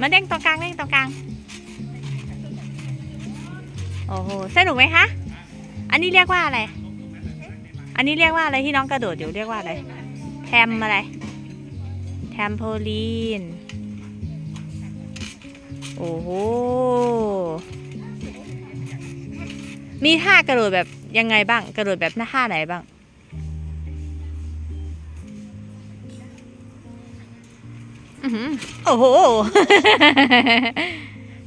มาเด้งตรงกลางเด้งตรงกลาง โอ้โห สนุกไหมคะ อันนี้เรียกว่าอะไร อันนี้เรียกว่าอะไรที่น้องกระโดดอยู่เรียกว่าอะไร แทมอะไร แทมโพลีน โอ้โห มีท่ากระโดดแบบยังไงบ้าง กระโดดแบบท่าไหนบ้าง โอ้โห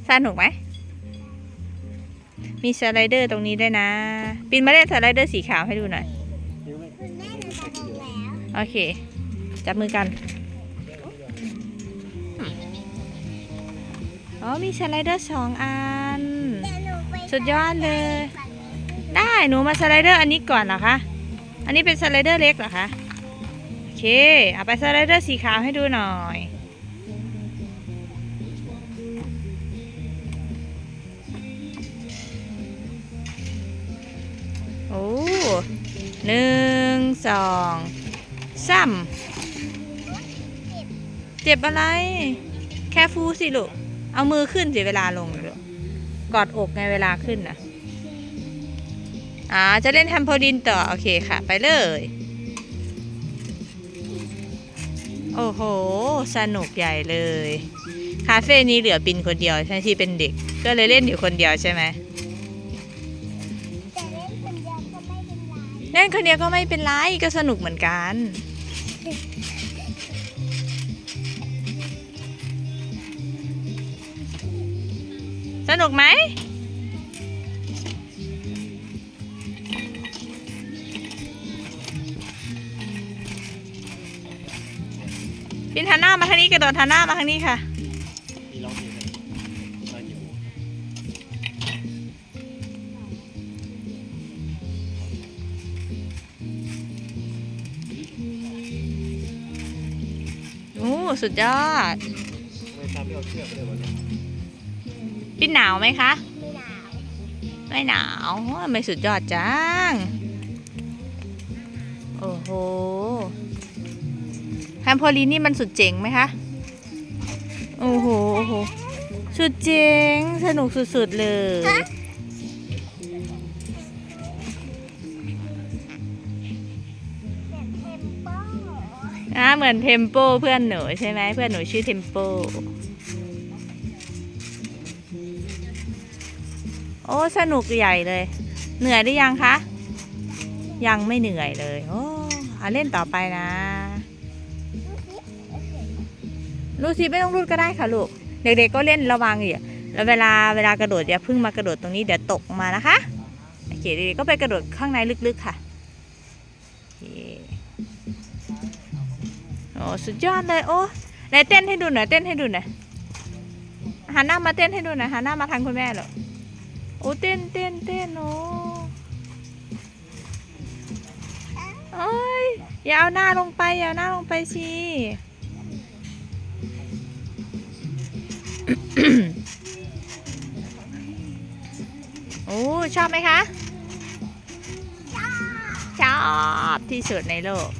สนุกไหม มีสไลเดอร์ตรงนี้ด้วยนะ ปินมาเล่นสไลเดอร์สีขาวให้ดูหน่อย โอเค จับมือกัน อ๋อ มีสไลเดอร์สองอัน สุดยอดเลย ได้หนูมาสไลเดอร์อันนี้ก่อนเหรอคะ อันนี้เป็นสไลเดอร์เล็กเหรอคะ โอเค เอาไปสไลเดอร์สีขาวให้ดูหน่อย โอ้หนึ่งสองสามเจ็บอะไร แค่ฟูสิลูก เอามือขึ้นสิเวลาลงลูกกอดอกไงเวลาขึ้นนะอ่า จะเล่นแทมโพลินต่อ โอเคค่ะ ไปเลย โอ้โห สนุกใหญ่เลย คาเฟ่นี้เหลือปินคนเดียวใช่ที่เป็นเด็ก ก็เลยเล่นอยู่คนเดียวใช่ไหม เล่นคนเดียวก็ไม่เป็นไรเล่นคนเดียก็ไม่เป็นไรก็สนุกเหมือนกัน สนุกไหมปินทันหน้ามาทางนี้กระโดดทันหน้ามาทางนี้ค่ะะเนี่ยปินหนาวไหมคะ ไม่หนาวไม่หนาวโอ้ยไม่สุดยอดจัง โอ้โหแฮมโพลีนี่มันสุดเจ๋งไหมคะ โอ้โหโอ้โหสุดเจ๋ง สนุกสุดๆเลย เหมือนเทมโปเพื่อนหนูใช่ไหมเพื่อนหนูชื่อเทมโปโอ้สนุกใหญ่เลย เหนื่อยหรือยังคะ ยังไม่เหนื่อยเลย โอ้เอาเล่นต่อไปนะลูกซิไม่ต้องรูดก็ได้ค่ะลูก เด็กๆก็เล่นระวังอยู่แล้วเวลาเวลากระโดดอย่าเพิ่งมากระโดดตรงนี้เดี๋ยวตกมานะคะโอเคเด็กๆก็ไปกระโดดข้างในลึกๆค่ะ โอเค โอ้สุดยอดเลยโอ้ไหนเต้นให้ดูหน่อยเต้นให้ดูหน่อยหันหน้ามาเต้นให้ดูหน่อยหันหน้ามาทางคุณแม่เหรอโอ้เต้นเต้นเต้นโอ้โอ้ยอย่าเอาหน้าลงไปอย่าเอาหน้าลงไปสิโอ้ชอบไหมคะ ชอบที่สุดในโลก